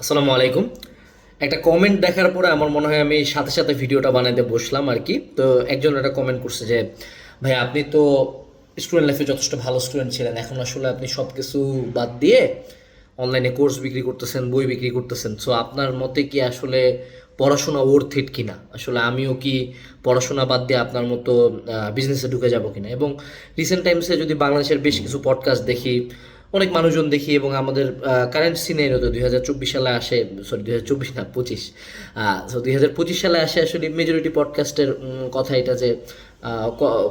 আসসালামু আলাইকুম। একটা কমেন্ট দেখার পরে আমার মনে হয় আমি সাথে সাথে ভিডিওটা বানাইতে বসলাম আর কি। তো একজন একটা কমেন্ট করছে যে, ভাই, আপনি তো স্টুডেন্ট লাইফে যথেষ্ট ভালো স্টুডেন্ট ছিলেন। এখন আসলে আপনি সব কিছু বাদ দিয়ে অনলাইনে কোর্স বিক্রি করতেছেন, বই বিক্রি করতেছেন। সো আপনার মতে কি আসলে পড়াশোনা ওর্থ ইট কিনা? আসলে আমিও কি পড়াশোনা বাদ দিয়ে আপনার মতো বিজনেসে ঢুকে যাব কিনা? এবং রিসেন্ট টাইমসে যদি বাংলাদেশের বেশ কিছু পডকাস্ট দেখি অনেক মানুষজন দেখি এবং আমাদের কারেন্ট সিনেরও তো দুই হাজার চব্বিশ সালে আসে সরি দুই হাজার চব্বিশ না, পঁচিশ সো দুই হাজার পঁচিশ সালে আসে আসলে মেজরিটি পডকাস্টের কথা এটা যে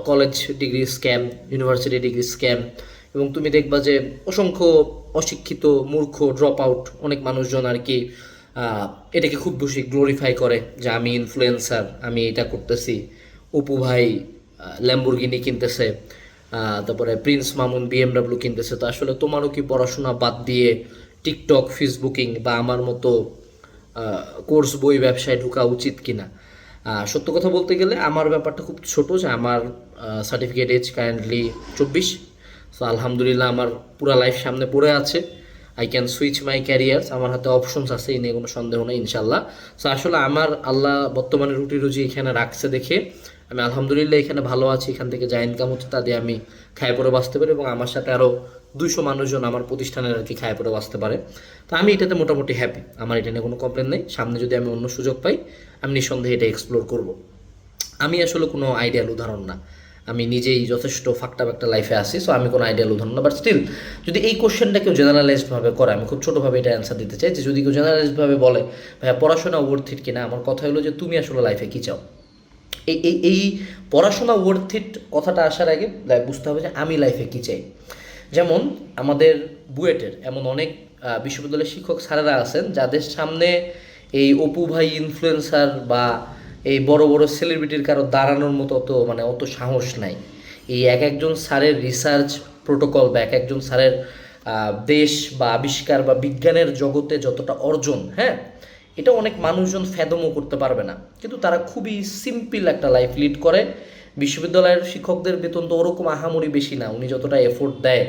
college degree scam university degree scam এবং তুমি দেখবা যে অসংখ্য অশিক্ষিত, মূর্খ ড্রপ আউট অনেক মানুষজন আর কি এটাকে খুব বেশি গ্লোরিফাই করে যে আমি ইনফ্লুয়েন্সার আমি এটা করতেছি, অপু ভাই ল্যাম্বুরগিনি কিনতেছে তারপরে প্রিন্স মামুন বিএমডাব্লিউ কিনতেছে। তো আসলে তোমারও কি পড়াশোনা বাদ দিয়ে টিকটক ফেসবুকিং বা আমার মতো কোর্স বই ব্যবসায় ঢোকা উচিত কিনা? সত্য কথা বলতে গেলে আমার ব্যাপারটা খুব ছোট যে আমার সার্টিফিকেট এজ কারেন্টলি চব্বিশ। সো আলহামদুলিল্লাহ আমার পুরা লাইফ সামনে পড়ে আছে। I can switch my careers আমার হাতে অপশনস আছে এই নিয়ে কোনো সন্দেহ নেই, ইনশাল্লাহ। সো আসলে আমার আল্লাহ বর্তমানে রুটি রুজি এখানে রাখছে দেখে। আমি আলহামদুলিল্লাহ এখানে ভালো আছি, এখান থেকে যা ইনকাম হচ্ছে তা দিয়ে আমি খায় পরে বাঁচতে পারি এবং আমার সাথে আরও দুইশো মানুষজন আমার প্রতিষ্ঠানের আর কি খায় পরে বাঁচতে পারে। তো আমি এটাতে মোটামুটি হ্যাপি আমার এটা নিয়ে কোনো কমপ্লেন নেই। সামনে যদি আমি অন্য সুযোগ পাই, আমি নিঃসন্দেহে এটা এক্সপ্লোর করব। আমি আসলে কোনো আইডিয়াল উদাহরণ না। আমি নিজেই যথেষ্ট ফাঁকটা একটা লাইফে আসি সো আমি কোনো আইডিয়াল উদাহরণ না। বাট স্টিল যদি এই কোশ্চেনটা কেউ জেনারেলাইজডভাবে করে, আমি খুব ছোটোভাবে এটা অ্যান্সার দিতে চাই যে যদি কেউ জেনারেলাইজডভাবে বলে, ভাইয়া, পড়াশোনা ওয়ার্থ ইট কিনা? আমার কথা হলো যে তুমি আসলে লাইফে কী চাও? এই এই পড়াশোনা ওয়ার্থ ইট কথাটা আসার আগে বুঝতে হবে যে আমি লাইফে কী চাই। যেমন আমাদের বুয়েটের এমন অনেক বিশ্ববিদ্যালয়ের শিক্ষক স্যারেরা আছেন, যাদের সামনে এই অপু ভাই ইনফ্লুয়েন্সার বা এই বড় বড় সেলিব্রিটির কারও দাঁড়ানোর মতো অত মানে অত সাহস নাই। এই এক একজন স্যারের রিসার্চ প্রোটোকল বা এক একজন স্যারের দেশ বা আবিষ্কার বা বিজ্ঞানের জগতে যতটা অর্জন হ্যাঁ? এটা অনেক মানুষজন ফেদমও করতে পারবে না। কিন্তু তারা খুবই সিম্পল একটা লাইফ লিড করে। বিশ্ববিদ্যালয়ের শিক্ষকদের বেতন তো ওরকম আহামরি বেশি না। উনি যতটা এফোর্ট দেয়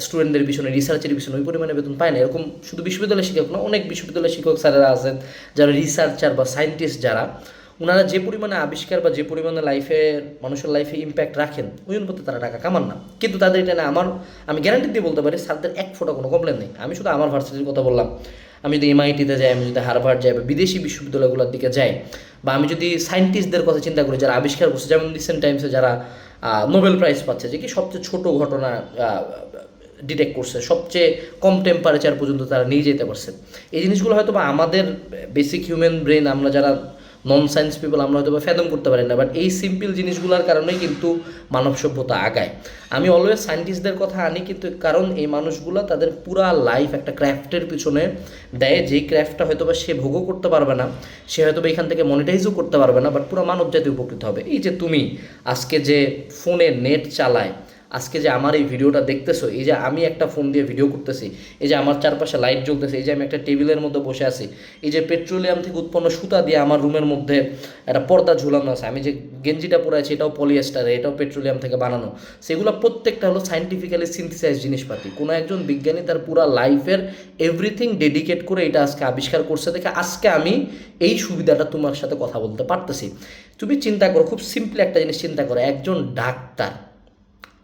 স্টুডেন্টদের পিছনে রিসার্চের পিছনে ওই পরিমাণে বেতন পায় না। এরকম শুধু বিশ্ববিদ্যালয়ের শিক্ষক না, অনেক বিশ্ববিদ্যালয়ের শিক্ষক স্যারেরা আছেন, যারা রিসার্চার বা সায়েন্টিস্ট যারা। ওনারা যে পরিমাণে আবিষ্কার বা যে পরিমাণে লাইফে মানুষের লাইফে ইম্প্যাক্ট রাখেন, ওই অনুপাতে তারা টাকা কামান না। কিন্তু তাদের এটা না, আমার, আমি গ্যারান্টি দিয়ে বলতে পারি, স্যারদের এক ফোটা কোনো কমপ্লেন নেই। আমি শুধু আমার ভার্সিটির কথা বললাম। আমি যদি এমআইটিতে যাই, আমি যদি হারভার্ড যাই বা বিদেশি বিশ্ববিদ্যালয়গুলোর দিকে যাই, বা আমি যদি সায়েন্টিস্টদের কথা চিন্তা করি, যারা আবিষ্কার করছে, যেমন রিসেন্ট টাইমসে যারা নোবেল প্রাইজ পাচ্ছে, যে কি সবচেয়ে ছোট ঘটনা ডিটেক্ট করছে, সবচেয়ে কম টেম্পারেচার পর্যন্ত তারা নিয়ে যেতে পারছে। এই জিনিসগুলো হয়তো বা আমাদের বেসিক হিউম্যান ব্রেন আমরা যারা নন সায়েন্স পিপল আমরা হয়তো বা ফেদম করতে পারি না বাট এই সিম্পল জিনিসগুলোর কারণেই কিন্তু মানব সভ্যতা আগায়। আমি অলওয়েজ সায়েন্টিস্টদের কথা আনি, কিন্তু কারণ এই মানুষগুলো তাদের পুরা লাইফ একটা ক্রাফটের পিছনে দেয়, যেই ক্রাফটটা হয়তো বা সে ভোগও করতে পারবে না, সে হয়তো বা এখান থেকে মনিটাইজও করতে পারবে না বাট পুরো মানব জাতি উপকৃত হবে। এই যে তুমি আজকে যে ফোনে নেট চালায় আজকে যে আমার এই ভিডিওটা দেখতেছো, এই যে আমি একটা ফোন দিয়ে ভিডিও করতেছি, এই যে আমার চারপাশে লাইট জ্বলতেছে, এই যে আমি একটা টেবিলের মধ্যে বসে আছি, এই যে পেট্রোলিয়াম থেকে উৎপন্ন সুতা দিয়ে আমার রুমের মধ্যে একটা পর্দা ঝুলানো আছে। আমি যে গেঞ্জিটা পরে আছি এটাও পলিয়েস্টারে এটাও পেট্রোলিয়াম থেকে বানানো। সেগুলো প্রত্যেকটা হলো সাইন্টিফিক্যালি সিনথেসাইজ জিনিসপাতি। কোনো একজন বিজ্ঞানী তার পুরো লাইফের এভরিথিং ডেডিকেট করে এটা আজকে আবিষ্কার করছে দেখে আজকে আমি এই সুবিধাটা তোমার সাথে কথা বলতে পারতেছি। তুমি চিন্তা করো, খুব সিম্পলি একটা জিনিস চিন্তা করো। একজন ডাক্তার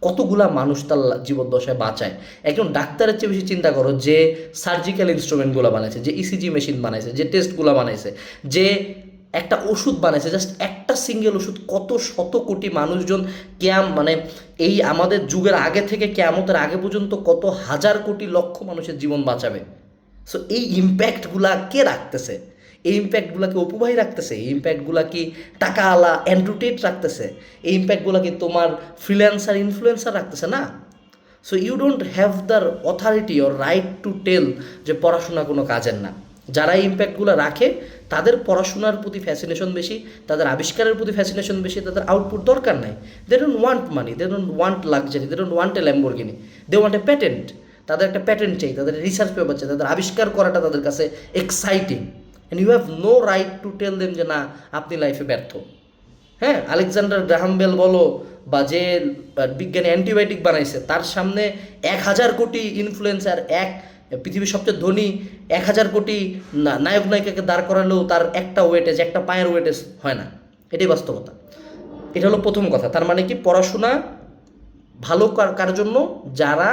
কতগুলা মানুষ তার জীবদ্দশায় বাঁচায়? একজন ডাক্তারের চেয়ে বেশি চিন্তা করো যে সার্জিক্যাল ইনস্ট্রুমেন্টগুলো বানাইছে, যে ইসিজি মেশিন বানাইছে, যে টেস্টগুলো বানাইছে, যে একটা ওষুধ বানাইছে জাস্ট একটা সিঙ্গেল ওষুধ কত শত কোটি মানুষজন ক্যাম মানে এই আমাদের যুগের আগে থেকে ক্যামতের আগে পর্যন্ত কত হাজার কোটি লক্ষ মানুষের জীবন বাঁচাবে। সো এই ইম্প্যাক্টগুলা কে রাখতেছে? এই ইম্প্যাক্টগুলো কি অপুভাই রাখতেছে, এই ইম্প্যাক্টগুলো কি টাকা আলা অ্যান্ড্রুটেট রাখতেছে, এই ইম্প্যাক্টগুলো কি তোমার ফ্রিল্যান্সার ইনফ্লুয়েন্সার রাখতেছে না? So you don't have the authority or right to tell যে পড়াশোনা কোনো কাজের না। যারা এই ইম্প্যাক্টগুলো রাখে, তাদের পড়াশোনার প্রতি ফ্যাসিনেশন বেশি, তাদের আবিষ্কারের প্রতি ফ্যাসিনেশন বেশি, তাদের আউটপুট দরকার নাই। They don't want money they don't want luxury they don't want a Lamborghini they want a patent তাদের একটা প্যাটেন্ট চাই, তাদের রিসার্চ পেপার চাই, তাদের আবিষ্কার করাটা তাদের কাছে exciting and you have no right to tell them যে না, আপনি লাইফে ব্যর্থ। হ্যাঁ আলেকজান্ডার গ্রাহাম বেল বা যে বিজ্ঞানী অ্যান্টিবায়োটিক বানাইছে, তার সামনে এক হাজার কোটি ইনফ্লুয়েন্সার এক পৃথিবীর সবচেয়ে ধনী, এক হাজার কোটি নায়ক নায়িকাকে দাঁড় করালেও তার একটা ওয়েটেজ একটা পায়ের ওয়েটেজ হয় না। এটাই বাস্তবতা। এটা হলো প্রথম কথা। তার মানে কি? পড়াশোনা ভালো কার জন্য? যারা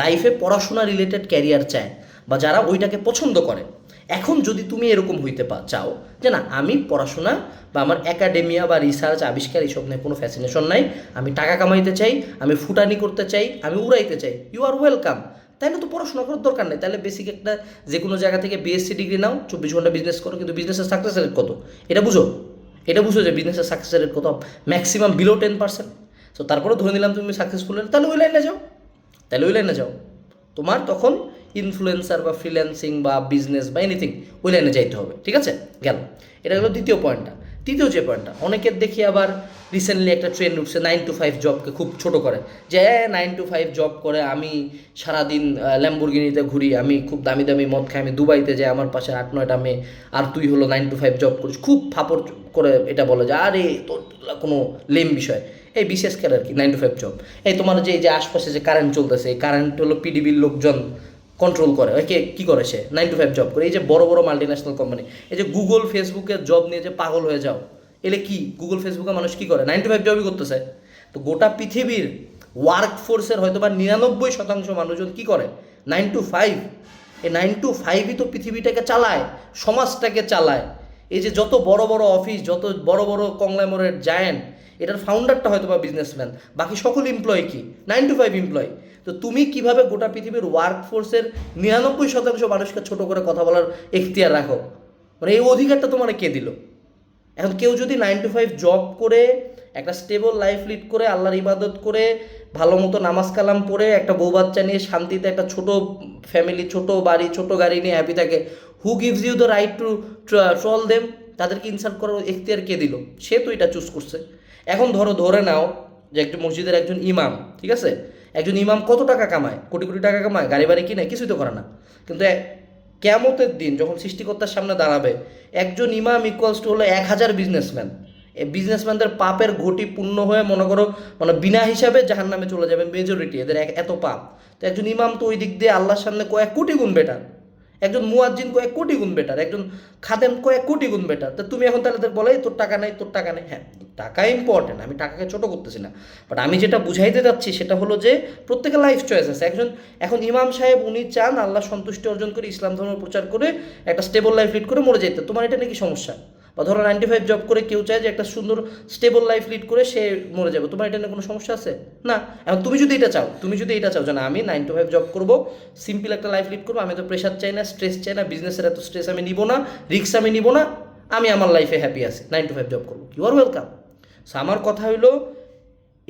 লাইফে পড়াশোনা রিলেটেড ক্যারিয়ার চায় বা যারা ওইটাকে পছন্দ করে। এখন যদি তুমি এরকম হইতে পা চাও যে না, আমি পড়াশোনা বা আমার একাডেমিয়া বা রিসার্চ আবিষ্কার এইসব নিয়ে কোনো ফ্যাসিনেশন নাই, আমি টাকা কামাইতে চাই, আমি ফুটানি করতে চাই, আমি উড়াইতে চাই ইউ আর ওয়েলকাম তাইলে তো পড়াশোনা করার দরকার নেই। তাহলে বেসিক একটা যে কোনো জায়গা থেকে বিএসসি ডিগ্রি নাও, চব্বিশ ঘণ্টা বিজনেস করো, কিন্তু বিজনেসের সাকসেস রেট কত? এটা বুঝো? এটা বুঝো যে বিজনেসের সাকসেস রেট কত? Maximum below ten percent so তারপরে ধরে নিলাম তুমি সাকসেসফুল তাহলে ওই লাইনে যাও। তাহলে ওই লাইনে যাও। তোমার তখন ইনফ্লুয়েন্সার বা ফ্রিল্যান্সিং বা বিজনেস বা এনিথিং ওই লাইনে যাইতে হবে, ঠিক আছে? গেল। এটা হলো দ্বিতীয় পয়েন্টটা। তৃতীয় যে পয়েন্টটা, অনেকের দেখি আবার রিসেন্টলি একটা ট্রেন্ড উঠছে নাইন টু ফাইভ জবকে খুব ছোট করে। যে নাইন টু ফাইভ জব করে, আমি সারাদিন ল্যাম্বরগিনিতে ঘুরি, আমি খুব দামি দামি মদ খাই, আমি দুবাইতে যাই, আমার পাশে আট, নয়টা মেয়ে, আর তুই হলো নাইন টু ফাইভ জব করিস। খুব ফাপড় করে এটা বলে যে, আরে, তোর কোনো লেম বিষয়। এই বিশেষ করে আর কি নাইন টু ফাইভ জব এই তোমার যে, এই যে আশপাশে যে কারেন্ট চলতেছে, এই কারেন্ট হলো পিডিবির লোকজন কন্ট্রোল করে। ওকে কী করে সে? নাইন টু ফাইভ জব করে। এই যে বড় বড় মাল্টি ন্যাশনাল কোম্পানি এই যে গুগল ফেসবুকের জব নিয়ে যে পাগল হয়ে যাও। এলে কি? গুগল ফেসবুকে মানুষ কি করে? নাইন টু ফাইভ জবই করতেছে। তো গোটা পৃথিবীর ওয়ার্ক ফোর্সের হয়তো বা নিরানব্বই শতাংশ মানুষজন কি করে? নাইন টু ফাইভ এই নাইন টু ফাইভই তো পৃথিবীটাকে চালায়, সমাজটাকে চালায়। এই যে যত বড় বড় অফিস যত বড় বড় কংগ্লামোরেট জায়ান্ট এটার ফাউন্ডারটা হয়তো বা বিজনেসম্যান বাকি সকল এমপ্লয় কি? নাইন টু ফাইভ এমপ্লয় তো তুমি কীভাবে গোটা পৃথিবীর ওয়ার্ক ফোর্সের নিরানব্বই শতাংশ মানুষকে ছোট করে কথা বলার এখতিয়ার রাখো? মানে এই অধিকারটা তোমার কে দিল? এখন কেউ যদি নাইন টু ফাইভ জব করে, একটা স্টেবল লাইফ লিড করে, আল্লাহর ইবাদত করে, ভালো মতো নামাজ কালাম পড়ে, একটা বউ বাচ্চা নিয়ে শান্তিতে একটা ছোট ফ্যামিলি ছোট বাড়ি, ছোট গাড়ি নিয়ে হ্যাপি থাকে who gives you the right to troll them তাদেরকে ইনসাল্ট করার এখতিয়ার কে দিল? সে তো এটা চুজ করছে। এখন ধরো, ধরে নাও যে একজন মসজিদের একজন ইমাম, ঠিক আছে? একজন ইমাম কত টাকা কামায়? কোটি কোটি টাকা কামায়? গাড়ি বাড়ি কিনে? কিছুই তো করে না। কিন্তু কেমতের দিন যখন সৃষ্টিকর্তার সামনে দাঁড়াবে, একজন ইমাম ইকুয়ালস টু হলো এক হাজার বিজনেসম্যান এই বিজনেসম্যানদের পাপের ঘটি পূর্ণ হয়ে মনে করো মানে বিনা হিসাবে জাহান নামে চলে যাবে মেজরিটি এদের এক- এত পাপ। তো একজন ইমাম তো ওই দিক দিয়ে আল্লাহর সামনে কয়েক কোটি গুণ বেটার একজন মুয়াজ্জিন কয়েক কোটি গুণ বেটার একজন খাদেম কয়েক কোটি গুণ বেটার তা তুমি এখন তাহলে বলে তোর টাকা নেই, তোর টাকা নেই। হ্যাঁ টাকা ইম্পর্টেন্ট আমি টাকাকে ছোট করতেছি না। বাট আমি যেটা বুঝাইতে যাচ্ছি সেটা হলো যে প্রত্যেকের লাইফ চয়েস আছে। একজন, এখন ইমাম সাহেব, উনি চান আল্লাহ সন্তুষ্টি অর্জন করে ইসলাম ধর্ম প্রচার করে একটা স্টেবল লাইফ লিড করে মরে যেতে। তোমার এটা নাকি সমস্যা? বা ধরো নাইনটি ফাইভ জব করে কেউ চায় যে একটা সুন্দর স্টেবল লাইফ লিড করে সে মরে যাবে, তোমার এটা নিয়ে কোনো সমস্যা আছে? না। এখন তুমি যদি এটা চাও, তুমি যদি এটা চাও যে না, আমি নাইন টু ফাইভ জব করব সিম্পল একটা লাইফ লিড করব, আমি তো প্রেশার চাই না স্ট্রেস চাই না বিজনেসের এত স্ট্রেস আমি নিব না রিক্স আমি নিব না, আমি আমার লাইফে হ্যাপি আছি নাইন টু ফাইভ জব করব। ইউ আর ওয়েলকাম সো আমার কথা হইল,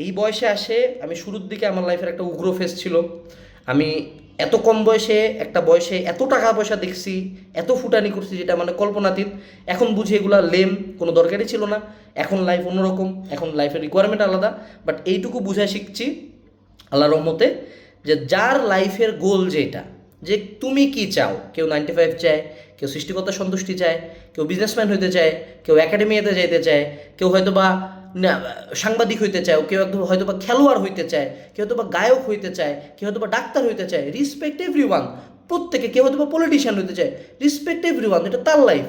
এই বয়সে আসে, আমি শুরুর দিকে আমার লাইফের একটা উগ্র ফেস ছিল। আমি এত কম বয়সে, একটা বয়সে এত টাকা পয়সা দেখছি, এত ফুটানি করছি যেটা মানে কল্পনাতীত, এখন বুঝি এগুলা লেম কোনো দরকারই ছিল না। এখন লাইফ অন্যরকম, এখন লাইফের রিকোয়ারমেন্ট আলাদা। বাট এইটুকু বুঝা শিখছি আল্লাহ রহমতে যে যার লাইফের গোল যেটা, যে তুমি কি চাও, কেউ নাইনটি ফাইভ চায়, কেউ সৃষ্টিকর্তা সন্তুষ্টি চায়, কেউ বিজনেসম্যান হইতে চায়, কেউ একাডেমিতে যাইতে চায়, কেউ হয়তো বা সাংবাদিক হইতে চায় কেউ একদম হয়তো বা খেলোয়াড় হইতে চায়, কেউ হয়তো বা গায়ক হইতে চায়, কেউ হয়তো বা ডাক্তার হইতে চায় রিসপেক্ট এভরি ওয়ান প্রত্যেকে কেউ হয়তো বা পলিটিশিয়ান হইতে চায় রিসপেক্ট এভরি ওয়ান এটা তার লাইফ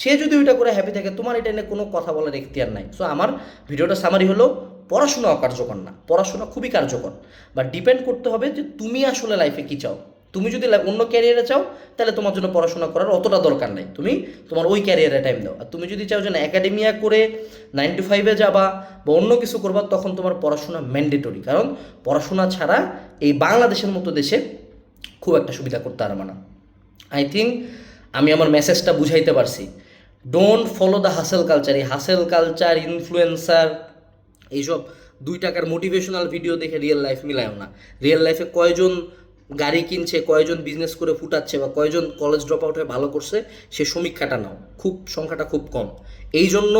সে যদি ওইটা করে হ্যাপি থাকে, তোমার এটা নিয়ে কোনো কথা বলার এখতিয়ার নাই। সো আমার ভিডিওটা সামারি হলো, পড়াশোনা অকার্যকর না। পড়াশোনা খুবই কার্যকর। বা ডিপেন্ড করতে হবে যে তুমি আসলে লাইফে কী চাও। তুমি যদি অন্য ক্যারিয়ারে চাও, তাহলে তোমার জন্য পড়াশোনা করার অতটা দরকার নেই। তুমি তোমার ওই ক্যারিয়ারে টাইম দাও। আর তুমি যদি চাও যে না একাডেমিয়া করে নাইন টু ফাইভে যাবা বা অন্য কিছু করবা, তখন তোমার পড়াশোনা ম্যান্ডেটরি কারণ পড়াশোনা ছাড়া এই বাংলাদেশের মতো দেশে খুব একটা সুবিধা করতে পারবে না। আই থিঙ্ক আমি আমার মেসেজটা বুঝাইতে পারছি। Don't follow the hustle culture এই হাসেল কালচার ইনফ্লুয়েন্সার এইসব দুই টাকার মোটিভেশনাল ভিডিও দেখে রিয়েল লাইফ মিলায়ও না। রিয়েল লাইফে কয়জন গাড়ি কিনছে, কয়জন বিজনেস করে ফুটাচ্ছে বা কয়জন কলেজ ড্রপ আউট হয়ে ভালো করছে, সে সমীক্ষাটা নাও। খুব, সংখ্যাটা খুব কম। এই জন্য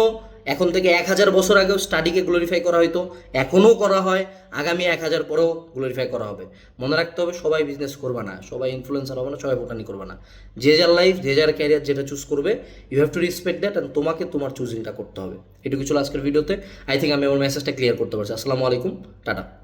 এখন থেকে এক হাজার বছর আগেও স্টাডিকে গ্লোরিফাই করা হতো এখনও করা হয়, আগামী এক হাজার পরেও গ্লোরিফাই করা হবে। মনে রাখতে হবে, সবাই বিজনেস করবে না, সবাই ইনফ্লুয়েন্সার হবে না, সবাই ভোটানি করবে না। যে যার লাইফ যে যার ক্যারিয়ার যেটা চুজ করবে you have to respect that and তোমাকে তোমার চুজিংটা করতে হবে। এটুকু ছিল আজকের ভিডিওতে আই থিঙ্ক আমি আমার মেসেজটা ক্লিয়ার করতে পারছি। আসসালামু আলাইকুম, টাটা।